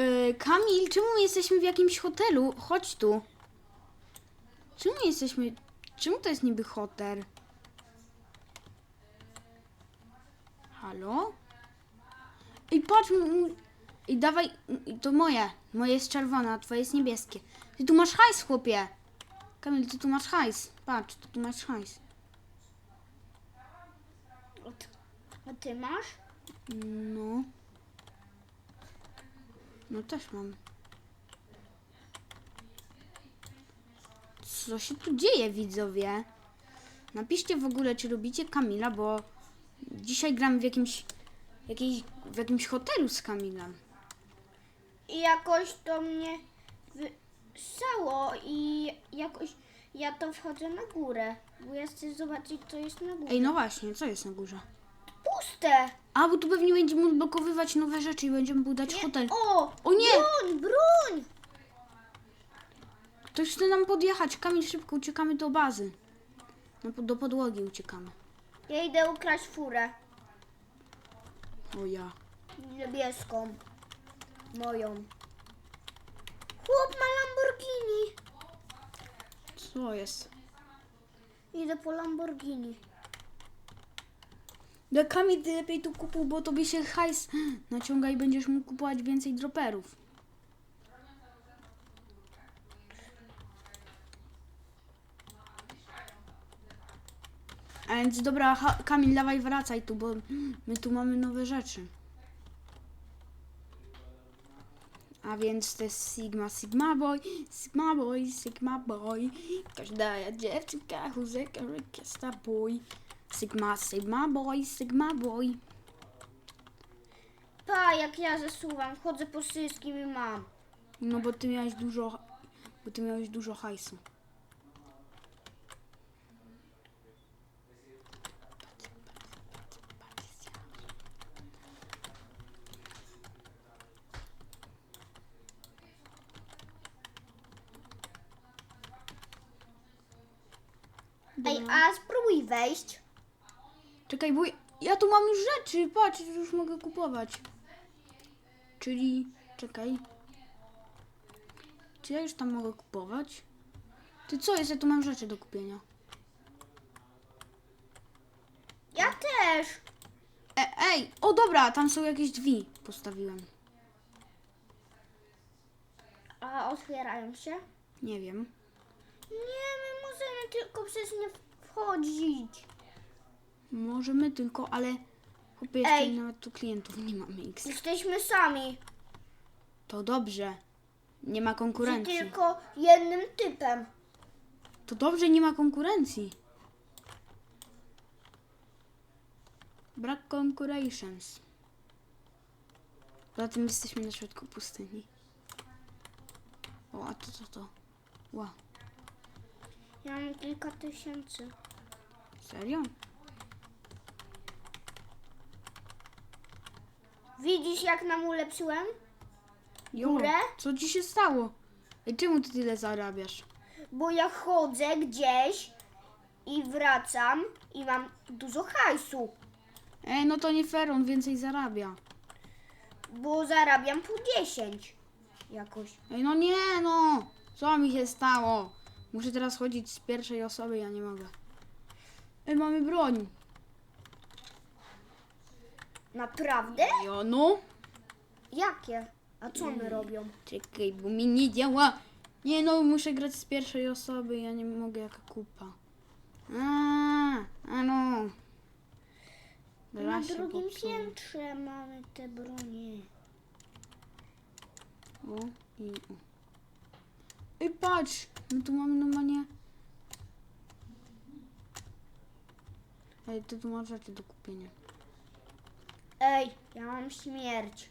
Yy, Kamil, czemu my jesteśmy w jakimś hotelu? Chodź tu. Czemu jesteśmy... Czemu to jest niby hotel? Halo? I patrz, i dawaj, to moje, moje jest czerwone, a twoje jest niebieskie. Ty tu masz hajs, chłopie. Kamil, ty tu masz hajs. Patrz, ty tu masz hajs. A ty masz? No. No też mam. Co się tu dzieje, widzowie? Napiszcie w ogóle, czy lubicie Kamila, bo dzisiaj gram w jakimś, jakiejś, w jakimś hotelu z Kamilem. I jakoś to mnie wyssało i jakoś ja to wchodzę na górę, bo ja chcę zobaczyć, co jest na górze. Ej, no właśnie, co jest na górze? Puste! A, bo tu pewnie będziemy odblokowywać nowe rzeczy i będziemy budować hotel. O! O nie! Broń, broń! Ktoś chce nam podjechać. Kamil, szybko uciekamy do bazy. No, do podłogi uciekamy. Ja idę ukraść furę O ja. niebieską. Moją. Chłop ma Lamborghini. Co jest? Idę po Lamborghini. No Kamil, ty lepiej tu kupuj, bo tobie się hajs naciąga i będziesz mógł kupować więcej droperów. A więc dobra, Kamil, dawaj wracaj tu, bo my tu mamy nowe rzeczy. A więc to jest Sigma, Sigma Boy, Sigma Boy, Sigma Boy. Każda dziewczynka, chuzeka, rekiesta boy. Sigma, Sigma Boy, Sigma Boy. Pa, jak ja zasuwam, chodzę po wszystkim i mam. No bo ty miałeś dużo, bo ty miałeś dużo hajsu. Ej, a spróbuj wejść. Czekaj, bo ja tu mam już rzeczy, patrz, już mogę kupować. Czyli, czekaj. Czy ja już tam mogę kupować? Ty co jest, ja tu mam rzeczy do kupienia. Ja też. E, ej, o dobra, tam są jakieś drzwi, postawiłem. A otwierają się? Nie wiem. Nie, my możemy tylko przez nie wchodzić. Możemy tylko, ale chłopie, jeszcze Ej. nawet tu klientów nie mamy X. Jesteśmy sami. To dobrze. Nie ma Z konkurencji. tylko jednym typem. To dobrze, nie ma konkurencji. Brak concurations. Poza tym jesteśmy na środku pustyni. O, a to co to? Wow, Ja mam kilka tysięcy. serio? Widzisz, jak nam ulepszyłem? Jo, Górę? co ci się stało? Ej, czemu ty tyle zarabiasz? Bo ja chodzę gdzieś i wracam i mam dużo hajsu. Ej, no to nie fair, on więcej zarabia. Bo zarabiam po 10 jakoś. Ej, no nie, no! Co mi się stało? Muszę teraz chodzić z pierwszej osoby, ja nie mogę. Ej, mamy broń. Naprawdę? Jo, no. Jakie? A co one robią? Czekaj, bo mi nie działa. Nie no, muszę grać z pierwszej osoby, ja nie mogę jaka kupa. A, a no. Na Gra się drugim popsuła. piętrze mamy te bronie. O i o. Ej, patrz! My tu mamy normalnie... Ej, ty tu masz rzeczy do kupienia. Ej, ja mam śmierć.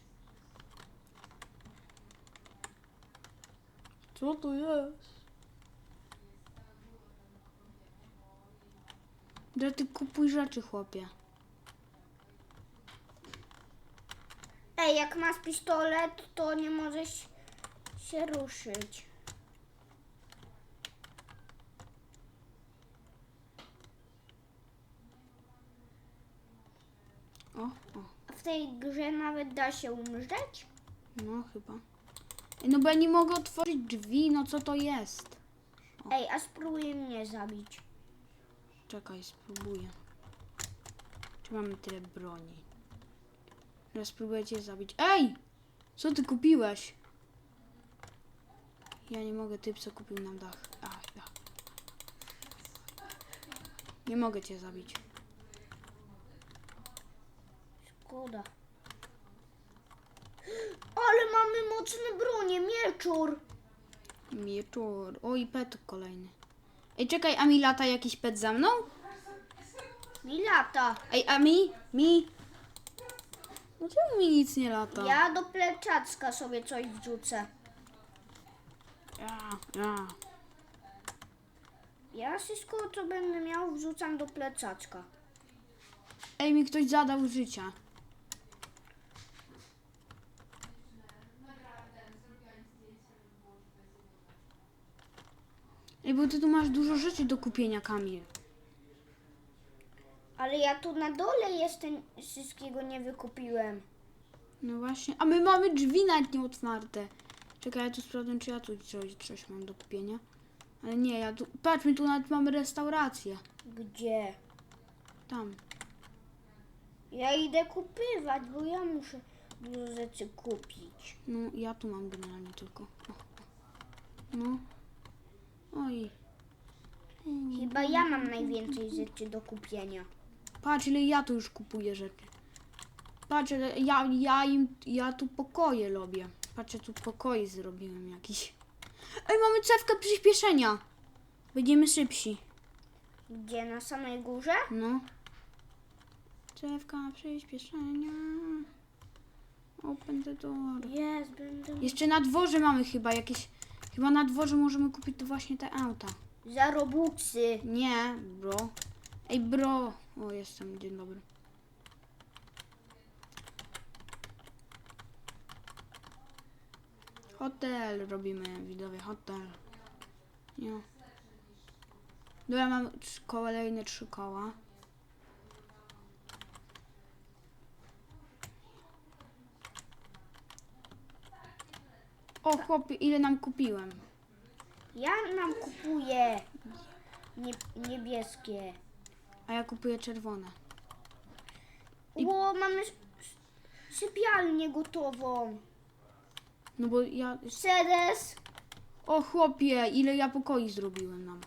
Co to jest? Ja ty kupuj rzeczy, chłopie. Ej, jak masz pistolet, to nie możesz się ruszyć. O, o, W tej grze nawet da się umrzeć? no chyba. No bo ja nie mogę otworzyć drzwi, no co to jest? Ej, a spróbuj mnie zabić. Czekaj, spróbuję. Czy mamy tyle broni? Teraz spróbuję cię zabić. Ej! Co ty kupiłeś? Ja nie mogę, typ co kupił nam dach. Ach, ja. Nie mogę cię zabić. Szkoda. Ale mamy mocne bronie, mieczur. Mieczor. O i pet kolejny. Ej, czekaj, a mi lata jakiś pet za mną? Mi lata. Ej, a mi? Mi? Dlaczego mi nic nie lata? Ja do pleczacka sobie coś wrzucę. Ja, ja. Ja wszystko, co będę miał, wrzucam do plecaczka. Ej, mi ktoś zadał życia. Ej, bo ty tu masz dużo rzeczy do kupienia, Kamil. Ale ja tu na dole jestem, wszystkiego nie wykupiłem. No właśnie, a my mamy drzwi nawet nie otwarte. Czekaj, ja tu sprawdzę, czy ja tu coś, coś mam do kupienia. Ale nie, ja tu... Patrz, my tu nawet mamy restaurację. Gdzie? Tam. Ja idę kupywać, bo ja muszę dużo rzeczy kupić. No, ja tu mam generalnie tylko. O. No. Oj. Chyba ja mam najwięcej rzeczy do kupienia. Patrz, ile ja tu już kupuję rzeczy. Patrz, ile ja, ja im, ja tu pokoje robię. Patrz, ja tu pokoje zrobiłem jakiś. Ej, mamy cewkę przyspieszenia. Będziemy szybsi. Gdzie? Na samej górze? No. Cewka przyspieszenia. Open the door. Jest, będę... Jeszcze na dworze mamy chyba jakieś... Chyba na dworze możemy kupić to właśnie te auta. Za robuxy. Nie, bro. Ej, bro. O, jestem. Dzień dobry. Hotel robimy, widowie, hotel. Nie. Dobra, mam trz- kolejne trzy koła. O, chłopie, ile nam kupiłem? Ja nam kupuję nie, niebieskie. A ja kupuję czerwone. Bo mamy s- s- sypialnię gotową. No bo ja... Sedes. O chłopie, ile ja pokoi zrobiłem nam.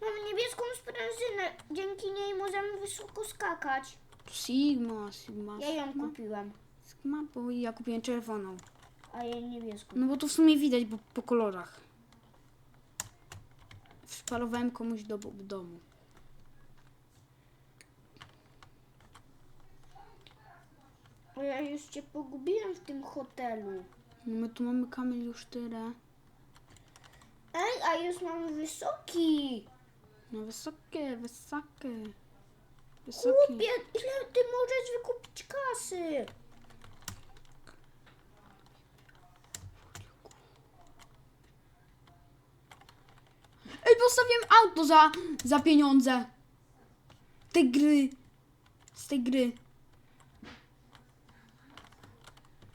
Mamy niebieską sprężynę. Dzięki niej możemy wysoko skakać. Sigma, Sigma, Ja ją Sigma, kupiłem, Sigma, bo ja kupiłem czerwoną. a ja niebieską. No bo to w sumie widać bo, po kolorach. Wpalowałem komuś do w domu. Bo ja już cię pogubiłem w tym hotelu. No my tu mamy tyle. Ej, a już mamy wysoki. No wysokie, wysokie. Wysokie. Chłopie, ile ty możesz wykupić kasy? Ej, postawiłem auto za, za pieniądze. Tej gry. Z tej gry.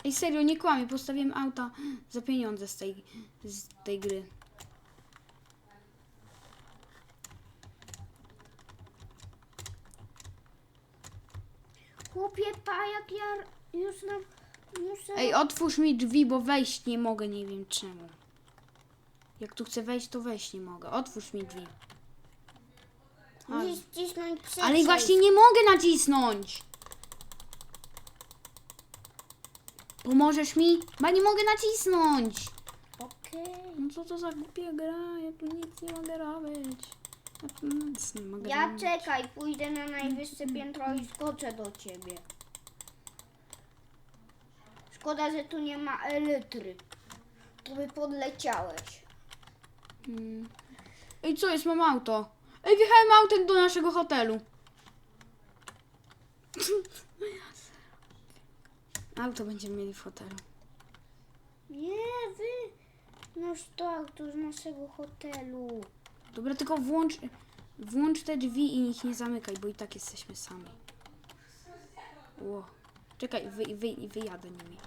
Ej, serio, nie kłamię. Postawiłem auta za pieniądze z tej, z tej gry. Chłopie, pa, jak ja już nam muszę... Ej, otwórz mi drzwi, bo wejść nie mogę, nie wiem czemu. Jak tu chcę wejść, to wejść nie mogę. Otwórz mi drzwi. Musisz wcisnąć przycisk. Ale właśnie nie mogę nacisnąć. Pomożesz mi? Bo nie mogę nacisnąć. Okej. No co to za głupia gra? Ja tu nic nie mogę robić. Nic nie mogę Ja robić. czekaj, pójdę na najwyższe piętro i skoczę do ciebie. Szkoda, że tu nie ma elitry. Tu by podleciałeś. Mm. Ej, co jest? Mam auto. Ej, wjechałem autem do naszego hotelu. Auto będziemy mieli w hotelu. Nie, wy... Noż to auto z naszego hotelu. Dobra, tylko włącz, włącz te drzwi i ich nie zamykaj, bo i tak jesteśmy sami. Ło. Czekaj, wy, wy, wyjadę nimi.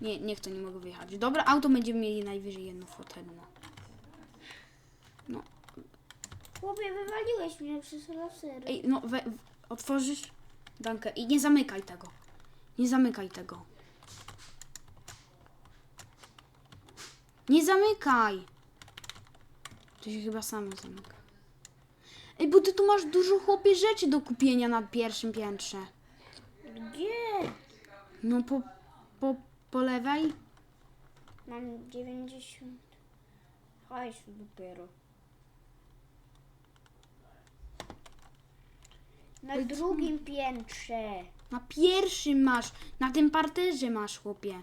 Nie, niech to nie mogę wyjechać. Dobra, auto będziemy mieli najwyżej jedno hotelu. no. No, Chłopie, wywaliłeś mnie przez lasery. ej, no, we, w, otworzysz dankę i nie zamykaj tego. Nie zamykaj tego. Nie zamykaj! To się chyba samo zamyka. Ej, bo ty tu masz dużo chłopie rzeczy do kupienia na pierwszym piętrze. Gdzie? No po, po, po lewej? Mam 90. Hajs dopiero. Na Ej, co? drugim piętrze. Na pierwszym masz, na tym parterze masz chłopie.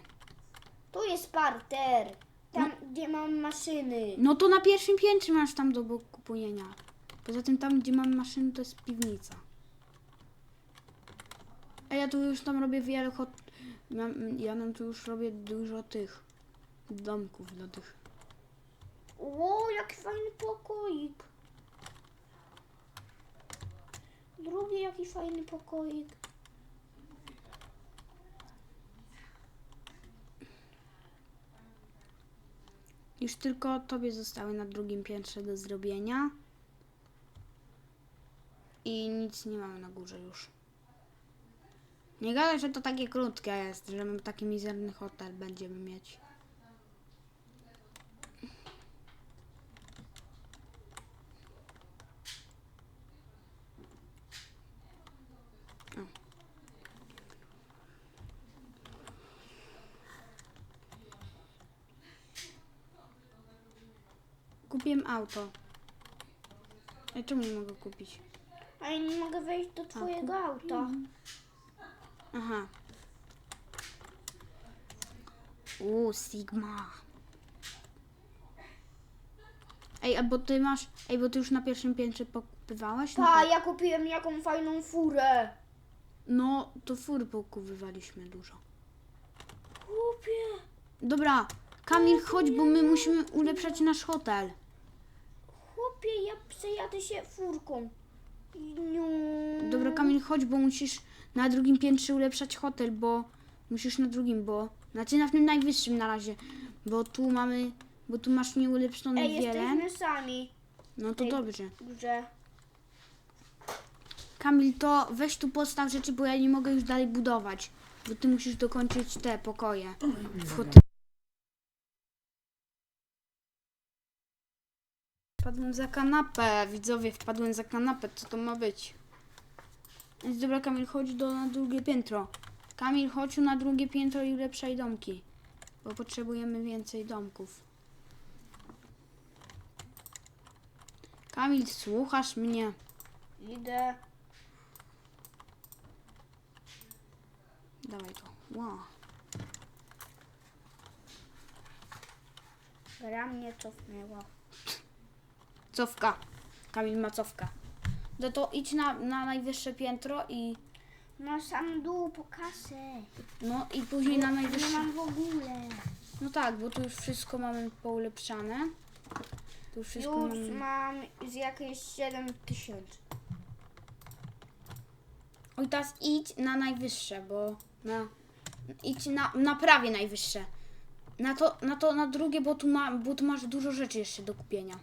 Tu jest parter. Tam, gdzie mam maszyny. No to na pierwszym piętrze masz tam do kupienia. Poza tym tam, gdzie mam maszynę, to jest piwnica. A ja tu już tam robię wiele hot... Ja, ja nam tu już robię dużo tych domków dla tych. Ło, jaki fajny pokoik. Drugi jaki fajny pokoik. Już tylko tobie zostały na drugim piętrze do zrobienia. I nic nie mamy na górze już. Nie gadaj, że to takie krótkie jest, że my taki mizerny hotel będziemy mieć. O. Kupiłem auto. A czemu nie mogę kupić? A ja nie mogę wejść do twojego auta. Aha. U, Sigma. Ej, a bo ty masz. Ej, bo ty już na pierwszym piętrze pokupywałeś? No, Pa, tak. ja kupiłem jaką fajną furę. no to fury pokupywaliśmy dużo. Chłopie. Dobra, Kamil, chodź, bo my musimy ulepszać nasz hotel. Chłopie, ja przejadę się furką. Niu. Dobra, Kamil, chodź, bo musisz na drugim piętrze ulepszać hotel, bo musisz na drugim, bo. Znaczy na tym najwyższym na razie, bo tu mamy. Bo tu masz nieulepszone Ej, wiele. jesteśmy sami. No to Ej. dobrze. Grze. Kamil, to weź tu postaw rzeczy, bo ja nie mogę już dalej budować. Bo ty musisz dokończyć te pokoje. W hotelu. Wpadłem za kanapę, widzowie, wpadłem za kanapę, co to ma być? Więc dobra, Kamil, chodź do, na drugie piętro. Kamil, chodź na drugie piętro i ulepszaj domki. Bo potrzebujemy więcej domków. Kamil, słuchasz mnie? Idę. Dawaj to. Wow. Gra mnie cofnęła. Cofka. Kamil ma cofka. No to idź na, na najwyższe piętro i Na sam dół po kasę. no i później na Nie najwyższe. mam w ogóle. No tak, bo tu już wszystko mamy poulepszane. Tu już wszystko Już mamy. mam z jakieś 7 tysięcy. Oj, teraz idź na najwyższe, bo na idź na, na prawie najwyższe. Na to, na to na drugie, bo tu, ma, bo tu masz dużo rzeczy jeszcze do kupienia.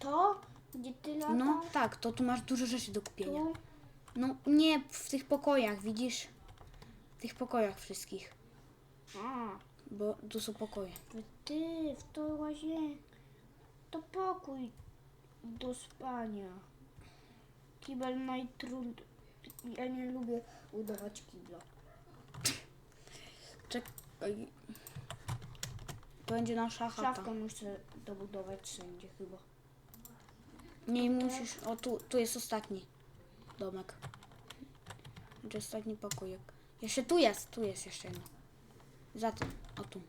To? Gdzie ty latasz? No tak, to tu masz dużo rzeczy do kupienia. Tu? No nie w tych pokojach, widzisz? W tych pokojach wszystkich. A, Bo tu są pokoje. ty w to łazienkę. To pokój do spania. Kibel najtrud... Ja nie lubię budować kibla. Czekaj. To będzie nasza chata. Szafkę muszę dobudować wszędzie chyba. Nie musisz. O, tu, tu jest ostatni domek. Znaczy ostatni pokójek. Jeszcze tu jest, tu jest jeszcze jedno. Za tym, o tu.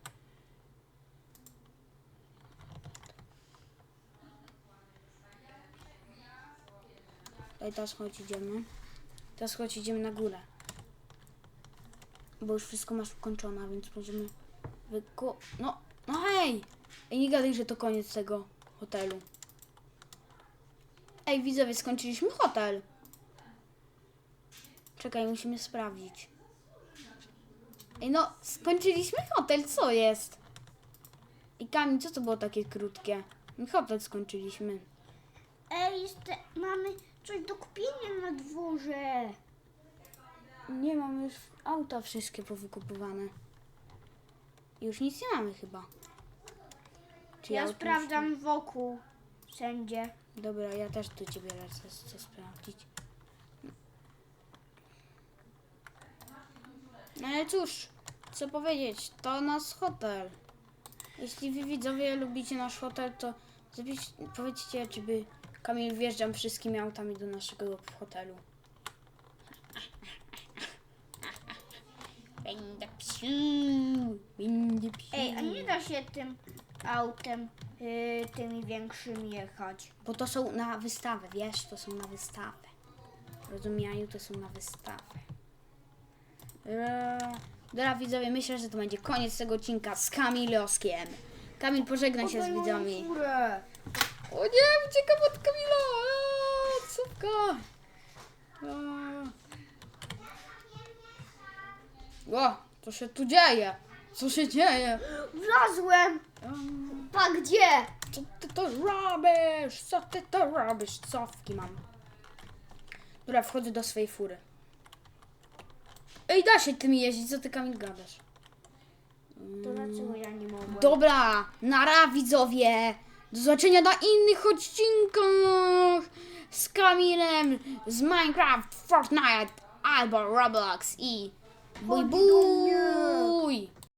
Tutaj teraz chodź idziemy. Teraz chodź idziemy na górę. Bo już wszystko masz ukończone, więc możemy wyko... No, no hej! Ej, nie gadaj, że to koniec tego hotelu. Ej, widzowie, skończyliśmy hotel. Czekaj, musimy sprawdzić. Ej, no, skończyliśmy hotel, co jest? I Kamil, co to było takie krótkie? My Hotel skończyliśmy. Ej, jeszcze mamy coś do kupienia na dworze. Nie mam już auta wszystkie powykupowane. Już nic nie mamy chyba. Czy Ja już- sprawdzam wokół wszędzie. Dobra, ja też do ciebie lecę, chcę sprawdzić. No ale cóż, co powiedzieć, to nasz hotel. Jeśli wy widzowie lubicie nasz hotel, to zapisz, powiedzcie, czy by Kamil wjeżdżał wszystkimi autami do naszego hotelu. Będę psiu, będę psiu. Ej, a nie da się tym autem, yy, tymi większymi jechać. Bo to są na wystawę, wiesz, to są na wystawę. Rozumiaju, to są na wystawę. Eee, Dobra, widzowie, myślę, że to będzie koniec tego odcinka z Kamiloskiem. Kamil, pożegnaj się z moją widzami. furę. O nie, uciekam od Kamila! Eee! Eee. O, co się tu dzieje? Co się dzieje? Wlazłem! Pa gdzie? Co ty to robisz? Co ty to robisz? Cofki mam. Dobra, wchodzę do swojej fury. Ej, da się tym jeździć, co ty Kamil gadasz? To dlaczego ja nie mogłem? Dobra, nara widzowie! Do zobaczenia na innych odcinkach z Kamilem z Minecraft, Fortnite albo Roblox i mnie. bój!